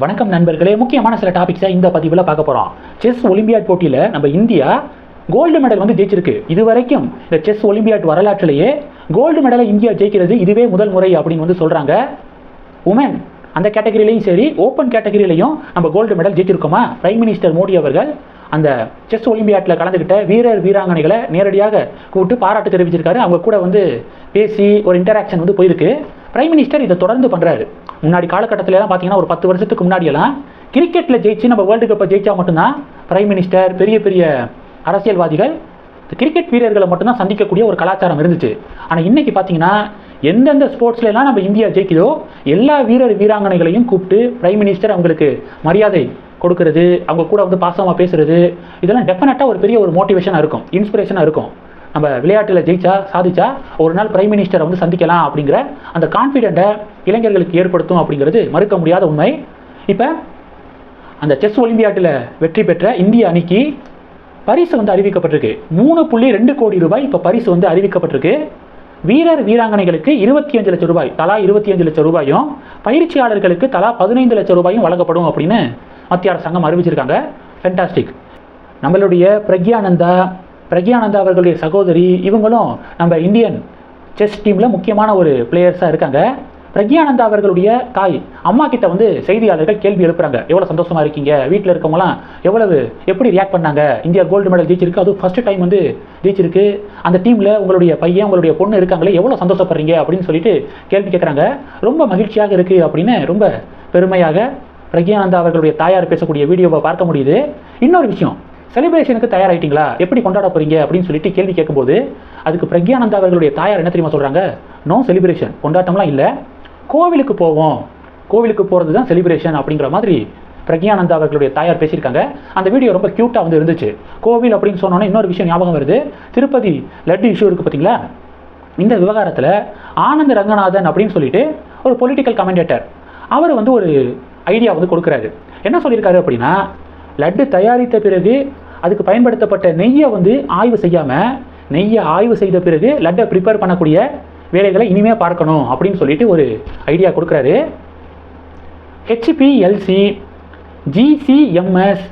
வணக்கம் நண்பர்களே. முக்கியமான சில டாபிக்ஸை இந்த பதிவில் பார்க்க போகிறோம் செஸ் ஒலிம்பியாட் போட்டியில் நம்ம இந்தியா கோல்டு மெடல் வந்து ஜெயிச்சிருக்கு. இது வரைக்கும் இந்த செஸ் ஒலிம்பியாட் வரலாற்றிலேயே கோல்டு மெடலை இந்தியா ஜெயிக்கிறது இதுவே முதல் முறை அப்படின்னு வந்து சொல்கிறாங்க உமன் அந்த கேட்டகரியிலையும் சரி ஓப்பன் கேட்டகரியிலையும் நம்ம கோல்டு மெடல் ஜெயிச்சிருக்கோமா? பிரைம் மினிஸ்டர் மோடி அவர்கள் அந்த செஸ் ஒலிம்பியாட்டில் கலந்துக்கிட்ட வீரர் வீராங்கனைகளை நேரடியாக கூப்பிட்டு பாராட்டு தெரிவிச்சிருக்காரு. அவங்க கூட வந்து பேசி ஒரு இன்டராக்ஷன் வந்து போயிருக்கு. பிரைம் மினிஸ்டர் இதை தொடர்ந்து பண்ணுறாரு முன்னாடி காலகட்டத்திலலாம் பார்த்தீங்கன்னா ஒரு பத்து வருஷத்துக்கு முன்னாடியெல்லாம் கிரிக்கெட்டில் ஜெயிச்சு நம்ம வேர்ல்டு கப்பை ஜெயிச்சா மட்டும்தான் பிரைம் மினிஸ்டர் பெரிய பெரிய அரசியல்வாதிகள் இந்த கிரிக்கெட் வீரர்களை மட்டும்தான் சந்திக்கக்கூடிய ஒரு கலாச்சாரம் இருந்துச்சு. ஆனால் இன்றைக்கி பார்த்தீங்கன்னா எந்தெந்த ஸ்போர்ட்ஸ்லாம் நம்ம இந்தியா ஜெயிக்குதோ எல்லா வீரர் வீராங்கனைகளையும் கூப்பிட்டு பிரைம் மினிஸ்டர் அவங்களுக்கு மரியாதை கொடுக்கறது அவங்க கூட வந்து பாசமாக பேசுறது இதெல்லாம் டெஃபினட்டாக ஒரு பெரிய ஒரு மோட்டிவேஷனாக இருக்கும் இன்ஸ்பிரேஷனாக இருக்கும். நம்ம விளையாட்டில் ஜெயிச்சா சாதிச்சா ஒரு நாள் பிரைம் மினிஸ்டரை வந்து சந்திக்கலாம் அப்படிங்கிற அந்த கான்ஃபிடென்ட்டை இளைஞர்களுக்கு ஏற்படுத்தும் அப்படிங்கிறது மறுக்க முடியாத உண்மை. இப்போ அந்த செஸ் ஒலிம்பியாட்டில் வெற்றி பெற்ற இந்திய அணிக்கு பரிசு வந்து அறிவிக்கப்பட்டிருக்கு. மூணு புள்ளி ரெண்டு கோடி ரூபாய் இப்போ பரிசு வந்து அறிவிக்கப்பட்டிருக்கு. வீரர் வீராங்கனைகளுக்கு இருபத்தி அஞ்சு லட்சம் ரூபாய் தலா இருபத்தி அஞ்சு லட்சம் ரூபாயும் பயிற்சியாளர்களுக்கு தலா பதினைந்து லட்சம் ரூபாயும் வழங்கப்படும் அப்படின்னு மத்திய அரசாங்கம் அறிவிச்சிருக்காங்க. ஃபென்டாஸ்டிக் நம்மளுடைய பிரக்யானந்தா பிரக்யானந்தா அவர்களுடைய சகோதரி இவங்களும் நம்ம இந்தியன் செஸ் டீமில் முக்கியமான ஒரு பிளேயர்ஸாக இருக்காங்க. பிரக்யானந்தா அவர்களுடைய தாய் அம்மா கிட்ட வந்து செய்தியாளர்கள் கேள்வி எழுப்புறாங்க. எவ்வளோ சந்தோஷமா இருக்கீங்க? வீட்டில் இருக்கவங்களாம் எவ்வளவு எப்படி ரியாக்ட் பண்ணாங்க? இந்தியா கோல்டு மெடல் ஜெயிச்சிருக்கு. அதுவும் ஃபர்ஸ்ட் டைம் வந்து ஜெயிச்சிருக்கு. அந்த டீமில் உங்களுடைய பையன் உங்களுடைய பொண்ணு இருக்காங்களே எவ்வளோ சந்தோஷப்படுறீங்க? அப்படின்னு சொல்லிட்டு கேள்வி கேட்குறாங்க ரொம்ப மகிழ்ச்சியாக இருக்குது அப்படின்னு ரொம்ப பெருமையாக பிரக்யானந்தா அவர்களுடைய தாயார் பேசக்கூடிய வீடியோவை பார்க்க முடியுது. இன்னொரு விஷயம் செலிப்ரேஷனுக்கு தயாராகிட்டீங்களா எப்படி கொண்டாட போறீங்க? அப்படின்னு சொல்லிட்டு கேள்வி கேட்கும்போது அதுக்கு பிரக்யானந்தா அவர்களுடைய தாயார் என்ன தெரியுமா சொல்றாங்க? நோ செலிப்ரேஷன் கொண்டாட்டம்லாம் இல்லை. கோவிலுக்கு போவோம். கோவிலுக்கு போகிறது தான் செலிப்ரேஷன் அப்படிங்கிற மாதிரி பிரக்யானந்தா அவர்களுடைய தாயார் பேசியிருக்காங்க. அந்த வீடியோ ரொம்ப க்யூட்டாக வந்து இருந்துச்சு. கோவில் அப்படின்னு சொன்னோன்னே இன்னொரு விஷயம் ஞாபகம் வருது. திருப்பதி லட்டு இஷ்யூ இருக்குது பார்த்தீங்களா இந்த விவகாரத்தில் ஆனந்த் ரங்கநாதன் அப்படின்னு சொல்லிட்டு ஒரு பொலிட்டிக்கல் கமெண்டேட்டர் அவர் வந்து ஒரு ஐடியா வந்து கொடுக்குறாரு. என்ன சொல்லியிருக்காரு அப்படின்னா லட்டு தயாரித்த பிறகு அதுக்கு பயன்படுத்தப்பட்ட நெய்யை வந்து ஆய்வு செய்யாமல் நெய்யை ஆய்வு செய்த பிறகு லட்டை ப்ரிப்பேர் பண்ணக்கூடிய வேலைகளை இனிமே பார்க்கணும் அப்படின்னு சொல்லிட்டு ஒரு ஐடியா கொடுக்குறாரு. ஹெச்பிஎல்சி ஜிசிஎம்எஸ்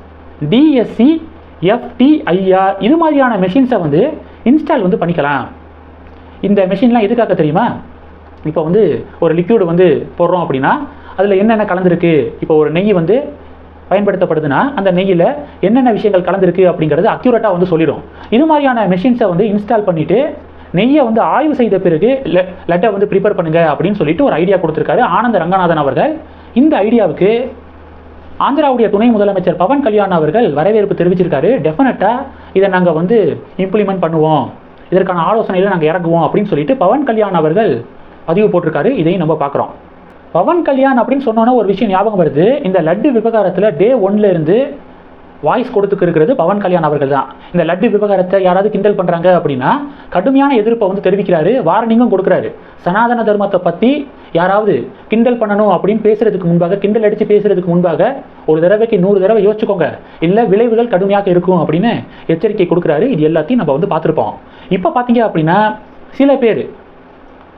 டிஎஸ்சி எஃப்டிஐஆர் இது மாதிரியான மெஷின்ஸை வந்து இன்ஸ்டால் வந்து பண்ணிக்கலாம். இந்த மெஷின்லாம் எதுக்காக தெரியுமா? இப்போ வந்து ஒரு லிக்யூடு வந்து போடுறோம் அப்படின்னா அதில் என்னென்ன கலந்துருக்கு? இப்போ ஒரு நெய் வந்து பயன்படுத்தப்படுதுன்னா அந்த நெய்யில் என்னென்ன விஷயங்கள் கலந்துருக்கு அப்படிங்கிறது அக்யூரேட்டாக வந்து சொல்லிடும். இது மாதிரியான மெஷின்ஸை வந்து இன்ஸ்டால் பண்ணிவிட்டு நெய்யை வந்து ஆய்வு செய்த பிறகு லெட்டை வந்து ப்ரிப்பேர் பண்ணுங்க அப்படின்னு சொல்லிட்டு ஒரு ஐடியா கொடுத்துருக்காரு ஆனந்த ரங்கநாதன் அவர்கள். இந்த ஐடியாவுக்கு ஆந்திராவுடைய துணை முதலமைச்சர் பவன் கல்யாண் அவர்கள் வரவேற்பு தெரிவிச்சிருக்காரு. டெஃபினட்டாக இதை நாங்கள் வந்து இம்ப்ளிமெண்ட் பண்ணுவோம். இதற்கான ஆலோசனையில் நாங்கள் இறங்குவோம் அப்படின்னு சொல்லிட்டு பவன் கல்யாண் அவர்கள் பதிவு போட்டிருக்காரு. இதையும் நம்ம பார்க்குறோம். பவன் கல்யாண் அப்படின்னு சொன்னோன்னா ஒரு விஷயம் ஞாபகம் வருது. இந்த லட்டு விவகாரத்தில் டே ஒன்லேருந்து வாய்ஸ் கொடுத்துக்கு இருக்கிறது பவன் கல்யாண் அவர்கள் தான். இந்த லட்டு விவகாரத்தை யாராவது கிண்டல் பண்ணுறாங்க அப்படின்னா கடுமையான எதிர்ப்பை வந்து தெரிவிக்கிறாரு வார்னிங்கும் கொடுக்குறாரு. சனாதன தர்மத்தை பற்றி யாராவது கிண்டல் பண்ணணும் அப்படின்னு பேசுறதுக்கு முன்பாக கிண்டல் அடித்து பேசுறதுக்கு முன்பாக ஒரு தடவைக்கு நூறு தடவை யோசிச்சுக்கோங்க. இல்லை விளைவுகள் கடுமையாக இருக்கும் அப்படின்னு எச்சரிக்கை கொடுக்குறாரு. இது எல்லாத்தையும் நம்ம வந்து பார்த்துருப்போம். இப்போ பார்த்தீங்க அப்படின்னா சில பேர்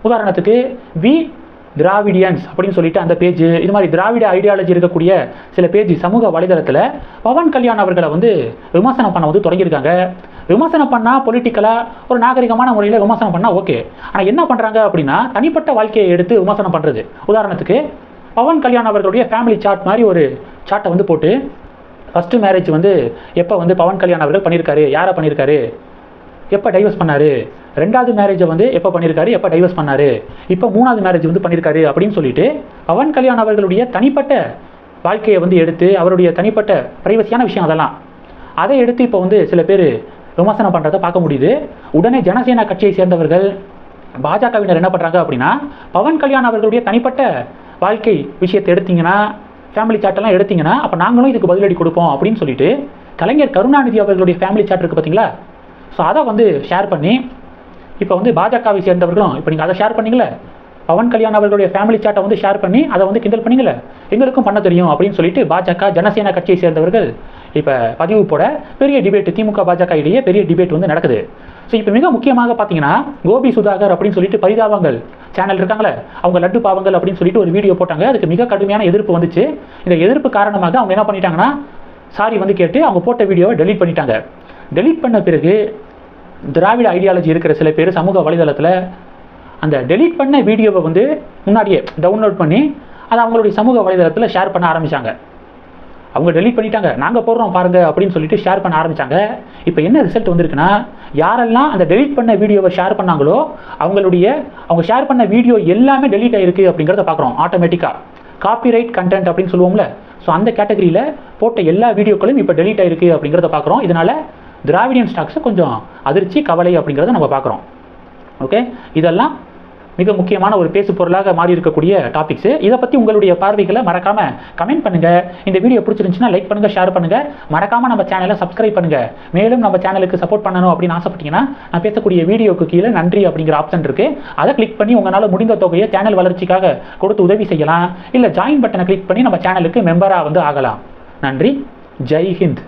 உதாரணத்துக்கு வி திராவிடியன்ஸ் அப்படின்னு சொல்லிட்டு அந்த பேஜ் இது மாதிரி திராவிட ஐடியாலஜி இருக்கக்கூடிய சில பேஜ் சமூக வலைதளத்தில் பவன் கல்யாண் அவர்களை வந்து விமர்சனம் பண்ண வந்து தொடங்கியிருக்காங்க. விமர்சனம் பண்ணால் பொலிட்டிக்கலாக ஒரு நாகரிகமான முறையில் விமர்சனம் பண்ணால் ஓகே ஆனால் என்ன பண்ணுறாங்க அப்படின்னா தனிப்பட்ட வாழ்க்கையை எடுத்து விமர்சனம் பண்ணுறது உதாரணத்துக்கு பவன் கல்யாண் அவர்களுடைய ஃபேமிலி சார்ட் மாதிரி ஒரு சார்ட்டை வந்து போட்டு ஃபஸ்ட்டு மேரேஜ் வந்து எப்போ வந்து பவன் கல்யாண் அவர்கள் பண்ணியிருக்காரு? யாரை பண்ணியிருக்காரு? எப்போ டைவர்ஸ் பண்ணாரு? ரெண்டாவது மேரேஜை வந்து எப்போ பண்ணியிருக்காரு எப்போ டைவர்ஸ் பண்ணாரு? இப்போ மூணாவது மேரேஜ் வந்து பண்ணியிருக்காரு அப்படின்னு சொல்லிட்டு பவன் கல்யாண் அவர்களுடைய தனிப்பட்ட வாழ்க்கையை வந்து எடுத்து அவருடைய தனிப்பட்ட பிரைவசியான விஷயம் அதெல்லாம். அதை எடுத்து இப்போ வந்து சில பேர் விமர்சனம் பண்ணுறதை பார்க்க முடியுது. உடனே ஜனசேனா கட்சியை சேர்ந்தவர்கள் பாஜகவினர் என்ன பண்ணுறாங்க அப்படின்னா பவன் கல்யாண் அவர்களுடைய தனிப்பட்ட வாழ்க்கை விஷயத்தை எடுத்தீங்கன்னா ஃபேமிலி சார்ட்டெல்லாம் எடுத்தீங்கன்னா அப்போ நாங்களும் இதுக்கு பதிலடி கொடுப்போம் அப்படின்னு சொல்லிட்டு கலைஞர் கருணாநிதி அவர்களுடைய ஃபேமிலி சார்ட் இருக்குது பார்த்தீங்களா ஸோ அதை வந்து ஷேர் பண்ணி இப்போ வந்து பாஜகவை சேர்ந்தவர்களும் இப்போ நீங்கள் அதை ஷேர் பண்ணீங்களே பவன் கல்யாண் அவர்களுடைய ஃபேமிலி சாட்டை வந்து ஷேர் பண்ணி அதை வந்து கிண்டல் பண்ணீங்களே எங்களுக்கும் பண்ண தெரியும் அப்படின்னு சொல்லிட்டு பாஜக ஜனசேனா கட்சியை சேர்ந்தவர்கள் இப்போ பதிவு போட பெரிய டிபேட் திமுக பாஜக இடையே பெரிய டிபேட் வந்து நடக்குது. ஸோ இப்போ மிக முக்கியமாக பார்த்தீங்கன்னா கோபி சுதாகர் அப்படின்னு சொல்லிட்டு பரிதாபங்கள் சேனல் இருக்காங்களே அவங்க லட்டு பாவங்கள் அப்படின்னு சொல்லிட்டு ஒரு வீடியோ போட்டாங்க. அதுக்கு மிக கடுமையான எதிர்ப்பு வந்துச்சு. இந்த எதிர்ப்பு காரணமாக அவங்க என்ன பண்ணிட்டாங்கன்னா சாரி வந்து கேட்டு அவங்க போட்ட வீடியோவை டெலீட் பண்ணிட்டாங்க. டெலீட் பண்ண பிறகு திராவிட ஐடியாலஜி இருக்கிற சில பேர் சமூக வலைதளத்தில் அந்த டெலீட் பண்ண வீடியோவை வந்து முன்னாடியே டவுன்லோட் பண்ணி அதை அவங்களுடைய சமூக வலைதளத்தில் ஷேர் பண்ண ஆரம்பித்தாங்க அவங்க டெலீட் பண்ணிட்டாங்க. நாங்கள் போடுறோம் பாருங்க அப்படின்னு சொல்லிட்டு ஷேர் பண்ண ஆரம்பிச்சாங்க. இப்போ என்ன ரிசல்ட் வந்திருக்குன்னா யாரெல்லாம் அந்த டெலீட் பண்ண வீடியோவை ஷேர் பண்ணாங்களோ அவங்களுடைய அவங்க ஷேர் பண்ண வீடியோ எல்லாமே டெலீட் ஆகிருக்கு அப்படிங்கிறத பார்க்குறோம் ஆட்டோமேட்டிக்காக காப்பிரைட் கண்டென்ட் அப்படின்னு சொல்லுவோம்ல. ஸோ அந்த கேட்டகரியில் போட்ட எல்லா வீடியோக்களும் இப்போ டெலீட் ஆகிருக்கு அப்படிங்கிறத பார்க்குறோம் இதனால் திராவிடியன் ஸ்டாக்ஸை கொஞ்சம் அதிர்ச்சி கவலை அப்படிங்கிறத நம்ம பார்க்குறோம். ஓகே இதெல்லாம் மிக முக்கியமான ஒரு பேசு பொருளாக மாறி இருக்கக்கூடிய டாபிக்ஸு இதை பற்றி உங்களுடைய பார்வைகளை மறக்காம கமெண்ட் பண்ணுங்கள் இந்த வீடியோ பிடிச்சிருந்துச்சுன்னா லைக் பண்ணுங்கள் ஷேர் பண்ணுங்கள் மறக்காமல் நம்ம சேனலை சப்ஸ்கிரைப் பண்ணுங்கள் மேலும் நம்ம சேனலுக்கு சப்போர்ட் பண்ணணும் அப்படின்னு ஆசைப்பட்டீங்கன்னா நான் பேசக்கூடிய வீடியோக்கு கீழே நன்றி அப்படிங்கிற ஆப்ஷன் இருக்குது அதை கிளிக் பண்ணி உங்களால் முடிந்த தொகையை சேனல் வளர்ச்சிக்காக கொடுத்து உதவி செய்யலாம். இல்லை ஜாயின் பட்டனை கிளிக் பண்ணி நம்ம சேனலுக்கு மெம்பராக வந்து ஆகலாம். நன்றி. ஜெய் ஹிந்த்.